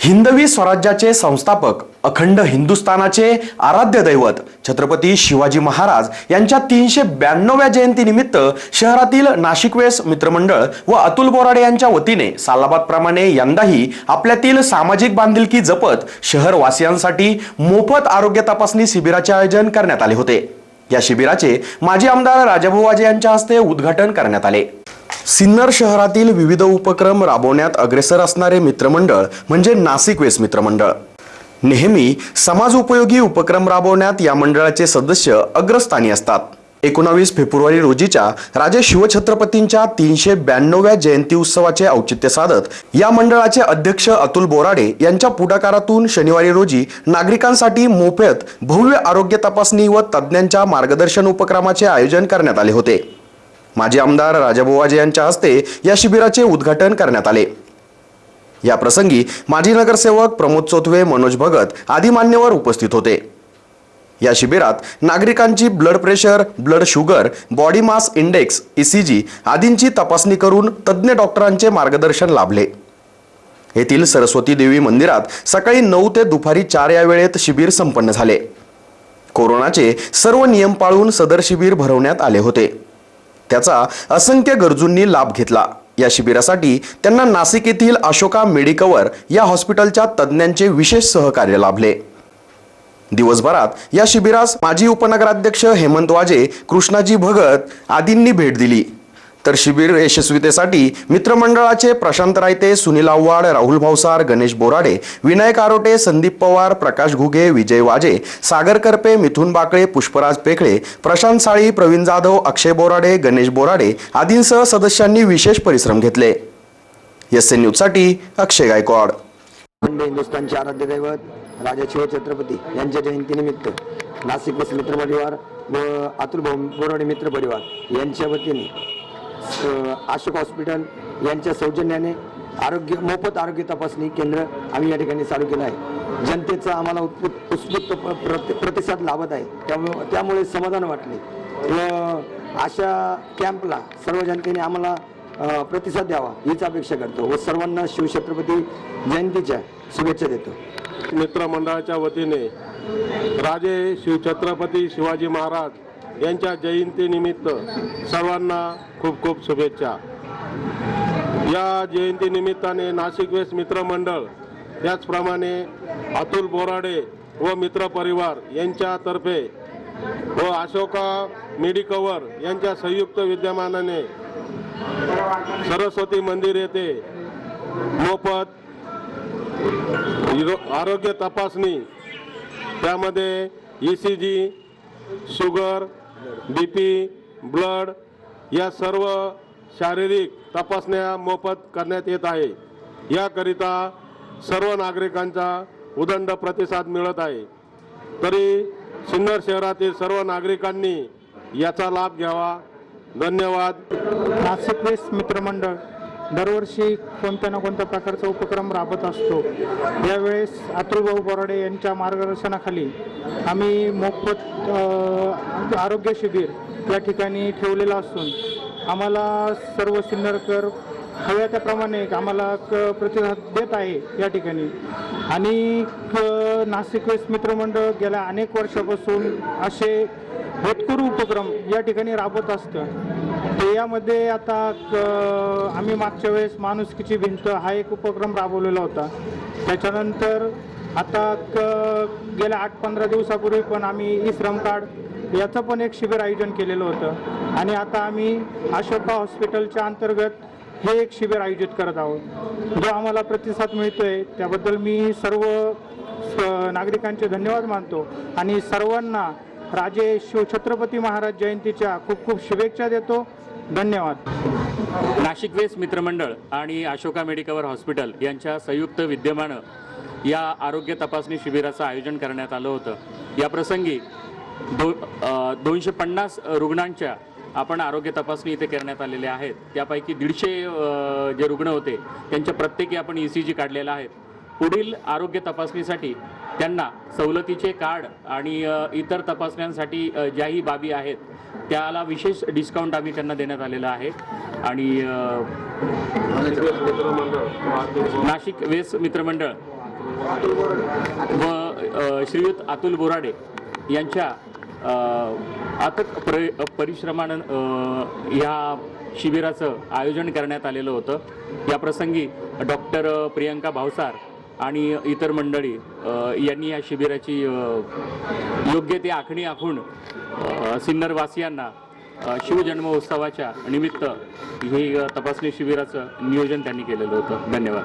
हिंदवी स्वराज्याचे संस्थापक अखंड हिंदुस्थानाचे आराध्य दैवत छत्रपती शिवाजी महाराज यांच्या तीनशे ब्याण्णव्या जयंतीनिमित्त शहरातील नाशिकवेस मित्रमंडळ व अतुल बोराडे यांच्या वतीने सालाबादप्रमाणे यंदाही आपल्यातील सामाजिक बांधिलकी जपत शहरवासियांसाठी मोफत आरोग्य तपासणी शिबिराचे आयोजन करण्यात आले होते. या शिबिराचे माजी आमदार राजाभाऊ वाजे यांच्या हस्ते उद्घाटन करण्यात आले. सिन्नर शहरातील विविध उपक्रम राबवण्यात अग्रेसर असणारे मित्रमंडळ म्हणजे नाशिक वेस्ट मित्रमंडळ. नेहमी समाज उपयोगी उपक्रम राबवण्यात या मंडळाचे सदस्य अग्रस्थानी असतात. एकोणावीस फेब्रुवारी रोजीच्या राजे शिवछत्रपतींच्या तीनशे ब्याण्णव्या जयंती उत्सवाचे औचित्य साधत या मंडळाचे अध्यक्ष अतुल बोराडे यांच्या पुढाकारातून शनिवारी रोजी नागरिकांसाठी मोफत भव्य आरोग्य तपासणी व तज्ज्ञांच्या मार्गदर्शन उपक्रमाचे आयोजन करण्यात आले होते. माजी आमदार राजाबुवाजे यांच्या हस्ते या शिबिराचे उद्घाटन करण्यात आले. या प्रसंगी माजी नगरसेवक प्रमोद चोथवे मनोज भगत आदी मान्यवर उपस्थित होते. या शिबिरात नागरिकांची blood pressure blood sugar body mass index ECG आदींची तपासणी करून तज्ज्ञ डॉक्टरांचे मार्गदर्शन लाभले. येथील सरस्वती देवी मंदिरात सकाळी नऊ ते दुपारी चार या वेळेत शिबिर संपन्न झाले. कोरोनाचे सर्व नियम पाळून सदर शिबिर भरवण्यात आले होते. त्याचा असंख्य गरजूंनी लाभ घेतला. या शिबिरासाठी त्यांना नाशिक येथील अशोका मेडिकवर या हॉस्पिटलच्या तज्ज्ञांचे विशेष सहकार्य लाभले. दिवसभरात या शिबिरास माजी उपनगराध्यक्ष हेमंत वाजे कृष्णाजी भगत आदींनी भेट दिली. तर शिबिर यशस्वीतेसाठी मित्रमंडळाचे प्रशांत रायते सुनील आव्हाड राहुल भावसार गणेश बोराडे विनायक आरोटे संदीप पवार प्रकाश घुगे विजय वाजे सागर करपे मिथुन बाकळे पुष्पराज पेखळे प्रशांत साळी प्रवीण जाधव अक्षय बोराडे गणेश बोराडे आदींसह सदस्यांनी विशेष परिश्रम घेतले. एस एन न्यूजसाठी अक्षय गायकवाड. हिंदुस्तानचे हिंदुस्थानचे आराध्य दैवत राजा शिवछत्रपती यांच्या जयंतीनिमित्त नाशिक मित्र परिवार व अतुल भाऊ बोराडे मित्र परिवार यांच्या वतीने अशोक हॉस्पिटल यांच्या सौजन्याने आरोग्य मोफत आरोग्य तपासणी केंद्र आम्ही या ठिकाणी चालू केलं आहे. जनतेचा आम्हाला उत्पुत उत्स्फूर्त प्रति प्रतिसाद लाभत आहे. त्यामुळे त्यामुळे समाधान वाटले. व अशा कॅम्पला सर्व जनतेने आम्हाला प्रतिसाद द्यावा हीच अपेक्षा करतो व सर्वांना शिवछत्रपती जयंतीच्या शुभेच्छा देतो. मित्रमंडळाच्या वतीने राजे शिवछत्रपती शिवाजी महाराज यांच्या जयंतीनिमित्त सर्वांना खूप खूप शुभेच्छा. या जयंतीनिमित्ताने नाशिक वेस मित्रमंडळ त्याचप्रमाणे अतुल बोराडे व मित्र परिवार यांच्यातर्फे व अशोका मेडिकवर यांच्या संयुक्त विद्यमानाने सरस्वती मंदिर येथे मोफत आरोग्य तपासणी त्यामध्ये E C G sugar B P blood या सर्व शारीरिक तपासण्या मोफत करण्यात येत आहे. याकरिता सर्व नागरिकांचा उदंड प्रतिसाद मिळत आहे. तरी सिन्नर शहरातील सर्व नागरिकांनी याचा लाभ घ्यावा. धन्यवाद. नाशिक मित्रमंडळ दरवर्षी कोणत्या ना कोणत्या प्रकारचा उपक्रम राबत असतो. यावेळेस अतुलभाऊ बोराडे यांच्या मार्गदर्शनाखाली आम्ही मोफत आरोग्य शिबिर या ठिकाणी ठेवलेलं असून आम्हाला सर्व सिन्नरकर हव्या त्याप्रमाणे आम्हाला क प्रतिसाद देत आहे या ठिकाणी. आणि नाशिक वेस्ट मित्रमंडळ गेल्या अनेक वर्षापासून असे होतकरू उपक्रम या ठिकाणी राबत असतं. तर यामध्ये आता आम्ही मागच्या वेळेस माणुसकीची भिंत हा एक उपक्रम राबवलेला होता. त्याच्यानंतर आता क गेल्या आठ पंधरा दिवसापूर्वी पण आम्ही ई श्रम कार्ड याचं पण एक शिबिर आयोजन केलेलं होतं. आणि आता आम्ही अशोका हॉस्पिटलच्या अंतर्गत हे एक शिबिर आयोजित करत आहोत. जो आम्हाला प्रतिसाद मिळतोय त्याबद्दल मी सर्व स- नागरिकांचे धन्यवाद मानतो. आणि सर्वांना राजे शिवछत्रपती महाराज जयंतीच्या खूप खूप शुभेच्छा देतो. धन्यवाद. नाशिक वेस्ट मित्रमंडळ आणि अशोका मेडिकवर हॉस्पिटल यांच्या संयुक्त विद्यमानं या आरोग्य तपासणी शिबिराचं आयोजन करण्यात आलं होतं. या प्रसंगी दो दोनशे पन्नास रुग्णांच्या आपण आरोग्य तपासणी इथे करण्यात आलेल्या आहेत. त्यापैकी दीडशे जे रुग्ण होते त्यांच्या प्रत्येकी आपण ई सी जी काढलेला आहेत पुढील आरोग्य तपासणीसाठी त्यांना सवलतीचे कार्ड आणि इतर तपासण्यांसाठी ज्याही बाबी आहेत त्याला विशेष डिस्काउंट आम्ही त्यांना देण्यात आलेला आहे. आणि नाशिक वेस मित्रमंडळ व श्रीयुत अतुल बोराडे यांच्या अथक प्र परिश्रमानं ह्या शिबिराचं आयोजन करण्यात आलेलं होतं. या प्रसंगी डॉक्टर प्रियंका भावसार आणि इतर मंडळी यांनी या शिबिराची योग्य ते आखणी आखून सिन्नरवासियांना शिवजन्मोत्सवाच्या निमित्त ही तपासणी शिबिराचं नियोजन त्यांनी केलेलं होतं. धन्यवाद.